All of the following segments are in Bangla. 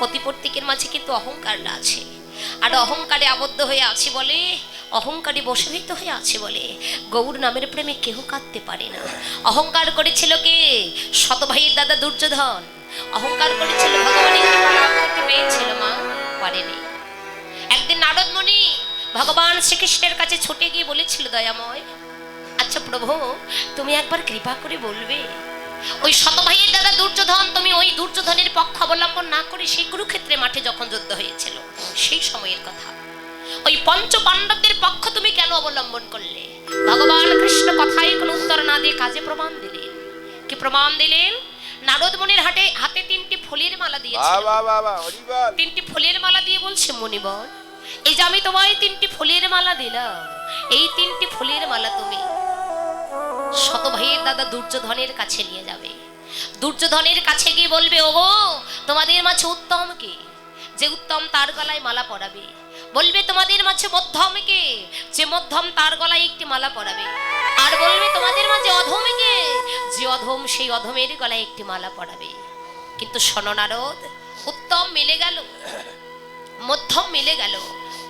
পতি প্রত্যেকের মাঝে কিন্তু অহংকারটা আছে। আর অহংকারে আবদ্ধ হয়ে আছে বলে, অহংকারে বশীভূত হয়ে আছে বলে গৌর নামের প্রেমে কেউ কাঁদতে পারে না। অহংকার করেছিল কে? শত ভাইয়ের দাদা দুর্যোধন। অহংকার করেছিল ভগবানের পেরেছিল মা, পারেনি। একদিন নারদমণি ভগবান শ্রীকৃষ্ণের কাছে ছুটে গিয়ে বলেছিল, দয়াময় আচ্ছা প্রভু, তুমি একবার কৃপা করে বলবে। ওই শত ভাইয়ের দাদা দুর্যোধন তুমি ওই দুর্যোধনের পক্ষ অবলম্বন না করে সেই কুরুক্ষেত্রে মাঠে যখন যুদ্ধ হয়েছিল সেই সময়ের কথা। ওই পঞ্চ পাণ্ডবদের পক্ষ তুমি কেন অবলম্বন করলে? ভগবান কৃষ্ণ কথায় কোনো উত্তর না দিয়ে কাজে প্রমাণ দিলেন। কি প্রমাণ দিলেন? নারদ মনির হাটে হাতে তিনটি ফুলের মালা হরিবল। তিনটি ফুলের মালা দিয়ে বলছে মণিবর এই যে আমি তোমায় তিনটি ফুলের মালা দিলাম এই তিনটি ফুলের মালা তুমি শত ভাইয়ের দাদা দুর্যোধনের কাছে নিয়ে যাবে। দুর্যোধনের কাছে গিয়ে বলবে, ওগো, তোমাদের মাঝে উত্তম কে? যে উত্তম তার গলায় মালা পরাবে। বলবে, তোমাদের মাঝে মধ্যম কে? যে মধ্যম তার গলায় একটি মালা পরাবে। আর বলবে, তোমাদের মাঝে অধম কে? যে অধম সেই অধমের গলায় একটি মালা পরাবে। কিন্তু শোনো নারদ, উত্তম মিলে গেল। মধ্যম মিলে গেল।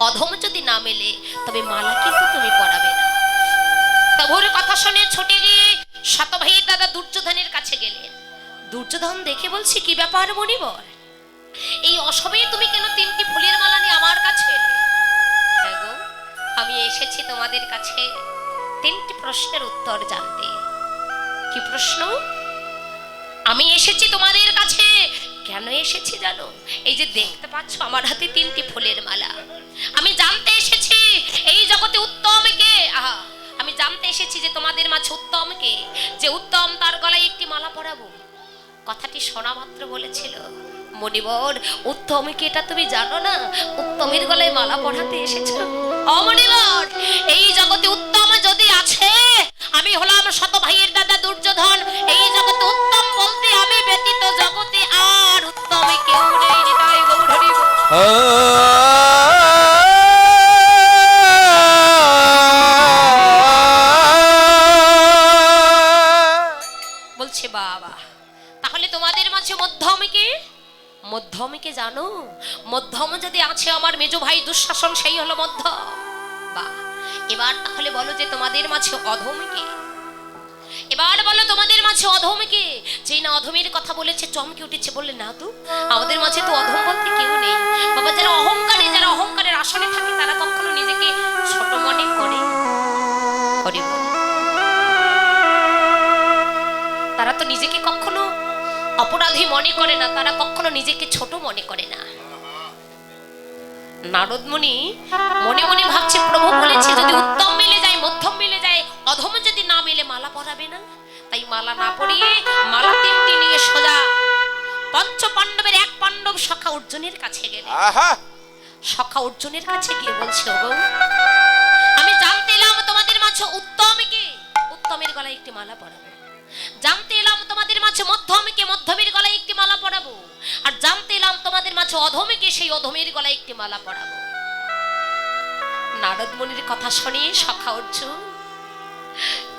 অধম যদি না মেলে, তবে মালা কিন্তু তুমি পরাবে না। প্রভুর কথা শুনে ছুটে গিয়ে শত ভাইয়ের দাদা দুর্যোধনের কাছে গেলেন। দুর্যোধন দেখে বলছে, কি ব্যাপার মণিবর? এই অসময়ে তুমি কেন তিনটি ফুলের মালা নিয়ে আমার কাছে হ্যাঁ আমি এসেছি তোমাদের কাছে তিনটি প্রশ্নের উত্তর জানতে। কি প্রশ্ন? আমি এসেছি তোমাদের কাছে। কেন এসেছি জানো? এই যে দেখতে পাচ্ছ আমার হাতে তিনটি ফুলের মালা। আমি জানতে এসেছি, এই জগতে উত্তম কে? আহা আমি জানতে এসেছি যে তোমাদের মাঝে উত্তম কে যে উত্তম তার গলায় একটি মালা পরাবো। কথাটি শোনা মাত্র বলেছিল, মণিবর, উত্তম কি এটা তুমি জানো না? উত্তমের গলায় মালা পড়াতে এসেছ? অমণিবর এই জগতে উত্তম যদি আছে, আমি হলাম শত ভাইয়ের দাদা দুর্যোধন। এই জগতে উত্তম বলতে আমি ব্যতীত জগতে আর উত্তমে কেউ নেই, নিতাই গৌর বাবা। তাহলে তোমাদের মাঝে মধ্যমিকে? মধ্যমিকে জানো? মধ্যম যদি আছে আমার মেজো ভাই, দুঃশাসন সেই হলো মধ্যম। বা, এবার তাহলে বলো যে তোমাদের মাঝে অধমিকে? এবার বলো তোমাদের মাঝে অধমকে। যে না অধমের কথা বলেছে, চমকে উঠেছে, বললে, না তো, আমাদের মাঝে তো অধম বলতে কেউ নেই। বাবা, যারা অহংকারে, যারা অহংকারের আসনে থাকে, তারা কখনো অপরাধী মনে করে না তারা কখনো নিজেকে ছোট মনে করে না। নারদমণি মনে মনে ভাবছে প্রভু বলেছে যদি উত্তম মিলে যায় মধ্যম মিলে যায় অধম যদি না মিলে মালা পরাবে না? তাই মালা না পরিয়ে মালা তিনটি নিয়ে সোজা পঞ্চ পাণ্ডবের এক পাণ্ডব সখা অর্জুনের কাছে গেলে সখা অর্জুনের কাছে গিয়ে বলছে ওগো আমি জানতে এলাম তোমাদের মাঝে উত্তম কে? উত্তমের গলায় একটি মালা পরাবো। জানতে এলাম তোমাদের মাঝে মধ্যমকে মধ্যমের গলায় একটি মালা পরাবো। আর জানতে এলাম তোমাদের মাঝে অধমকে সেই অধমের গলায় একটি মালা পরাবো। নারদ মুনির কথা শুনে সখা অর্জুন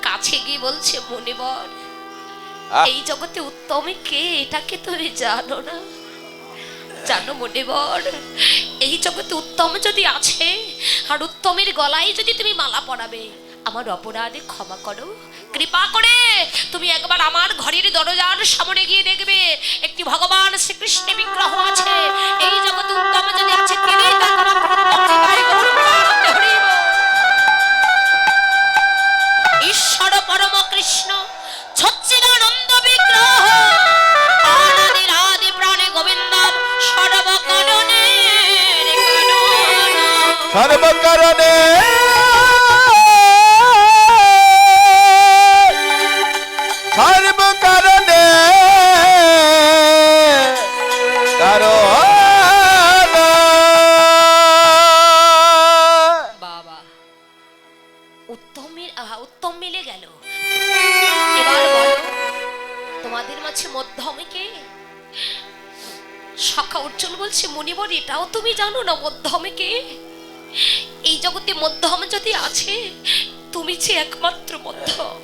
কাছে গিয়ে বলছে মনিবর। এই জগতে উত্তমে কে? এটাকে তুমি জানো না? জানো মনিবর এই জগতে উত্তম যদি আছে আর উত্তমের গলায় যদি তুমি মালা পরাবে আমার অপরাধে ক্ষমা করো। কৃপা করে তুমি একবার আমার ঘরের দরজার সামনে গিয়ে দেখবে, একটি ভগবান শ্রীকৃষ্ণের বিগ্রহ আছে। এই জগতে উত্তম যদি আছে, তিনি। ঈশ্বর পরম কৃষ্ণ, সচ্চিদানন্দ বিগ্রহ সর্বকারণে তোমাদের মাঝে মধ্যমে কে সখা উজ্জ্বল বলছে মণিবর এটাও তুমি জানো না মধ্যমে কে এই জগতে মধ্যম যদি আছে, তুমি যে একমাত্র মধ্যম।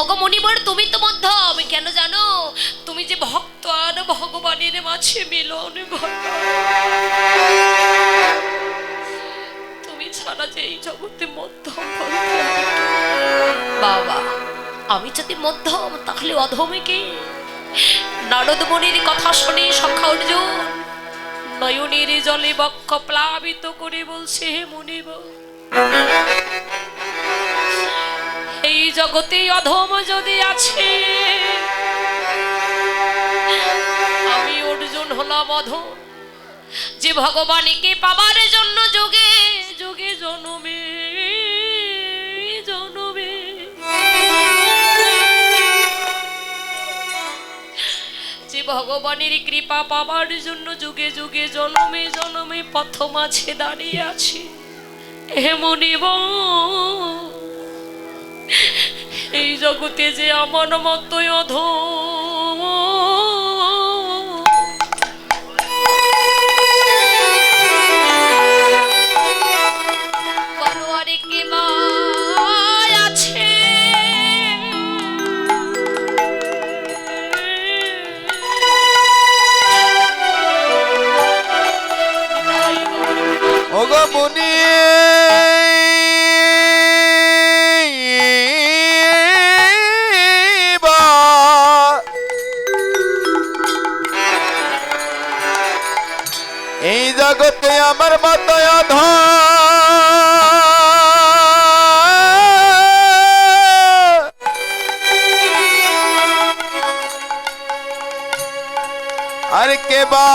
ওগো মনিবর, তুমি তো মধ্যম, কেন জানো? তুমি যে ভক্ত আর ভগবানের মাঝে মিলন তুমি ছাড়া যে এই জগতে মধ্যম? বাবা আমি যদি মধ্যম তাহলে অধমে কে নারদ মনির কথা শুনে সখা অর্জুন নয়নের জলে বক্ষ প্লাবিত করে বলছে, হে মুনিব, এই জগতে অধম যদি আছে, আমি অর্জুন হলাম অধম। যে ভগবানকে পাবার জন্য যোগে যোগে জনমে ভগবানের কৃপা পাবার জন্য যুগে যুগে জনমে জনমে পথ মাঝে দাঁড়িয়ে আছে। হে মনিব এই জগতে যে আমার মতোই অধম। বলো কে বা এই জগতে আমার মত আর কে বা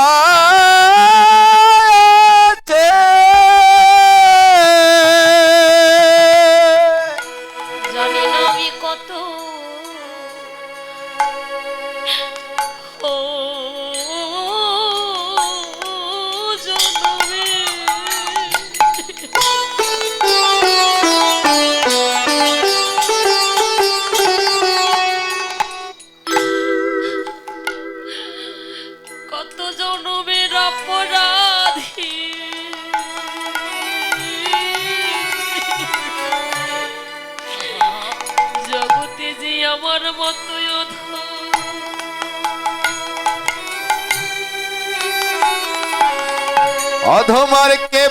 অধমার কে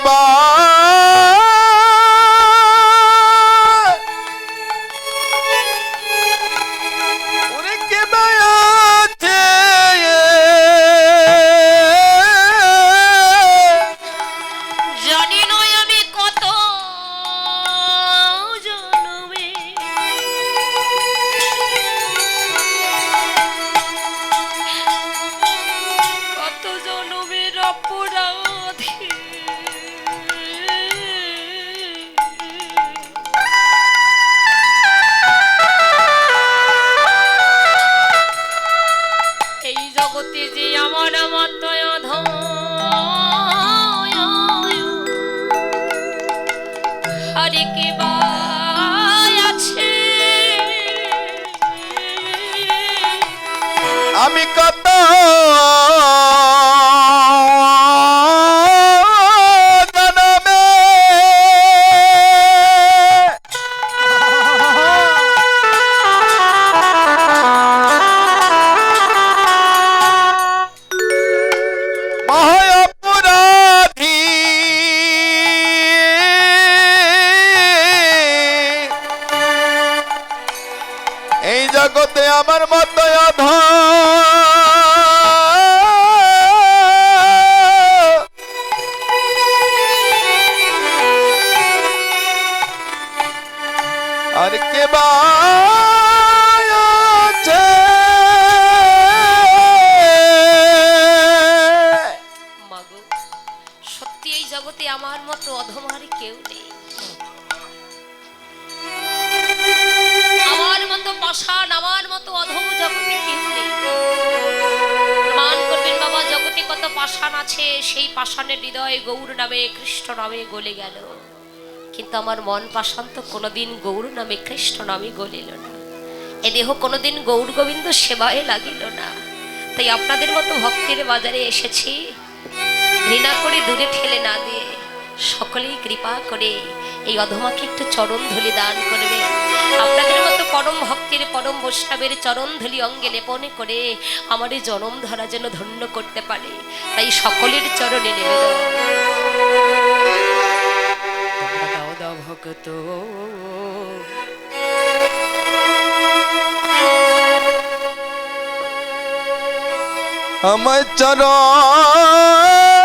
আমি কত এই জগতে আমার মতো অধ পাষাণ আছে, সেই পাষাণের হৃদয়ে গৌর নামে কৃষ্ণ নামে গলে গেল। কিন্তু আমার মন পাষাণ তো কোনোদিন গৌর নামে কৃষ্ণ নামে গলিল না। এ দেহ কোনোদিন গৌর গোবিন্দ সেবায় লাগিল না। তাই আপনাদের মতো ভক্তের বাজারে এসেছি। ঘৃণা করে দূরে ঠেলে না দিয়ে সকলেই কৃপা করে এই অধমাকে একটু চরণ ধুলি দান করবে। আপনাদের পরম ভক্তের পরম বৈষ্ণবের চরণ ধুলি অঙ্গে লেপনে করে আমার এই জনম ধরা যেন ধন্য করতে পারে। তাই সকলের চরণে নিবেদন ভগত আমার চরণ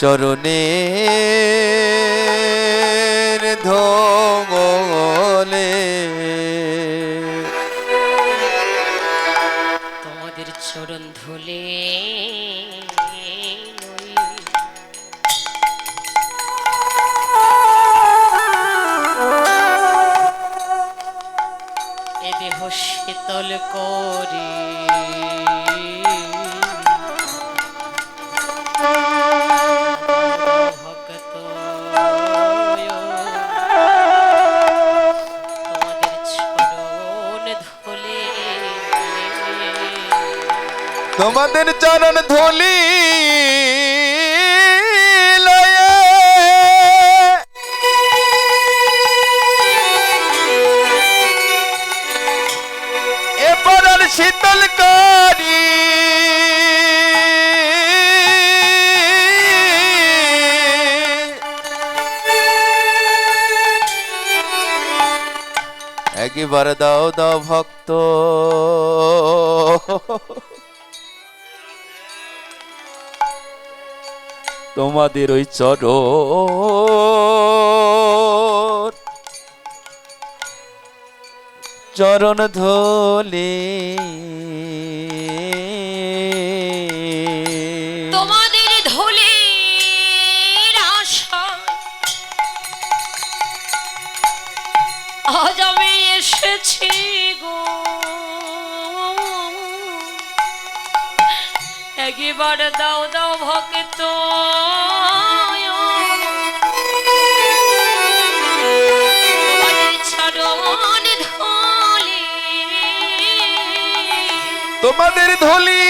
চরণে ধোলে তোমাদের চরণ ধুলে দেহ শীতল করে। তোমাদের চরণ ধুলি শীতল করি। একবার দাও দাও ভক্ত। তোমাদের ওই চর চরণ ধোলে একবার দাও দাও ভক্ত। তোমাদের ধুলে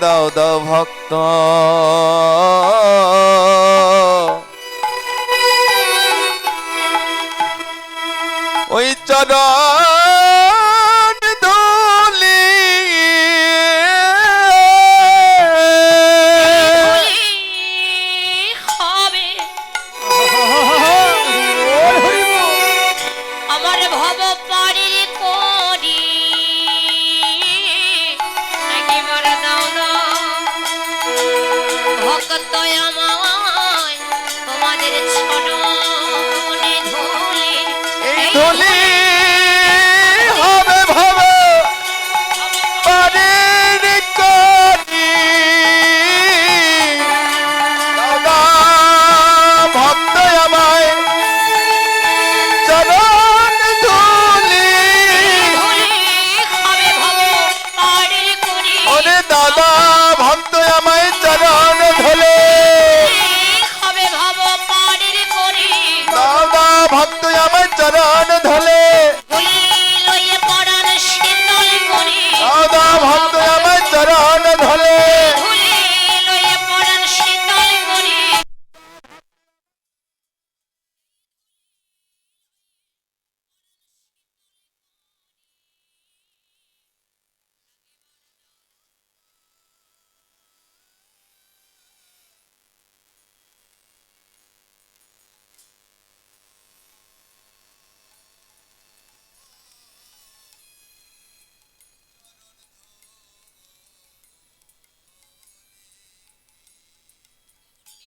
দাও দাও ভক্ত।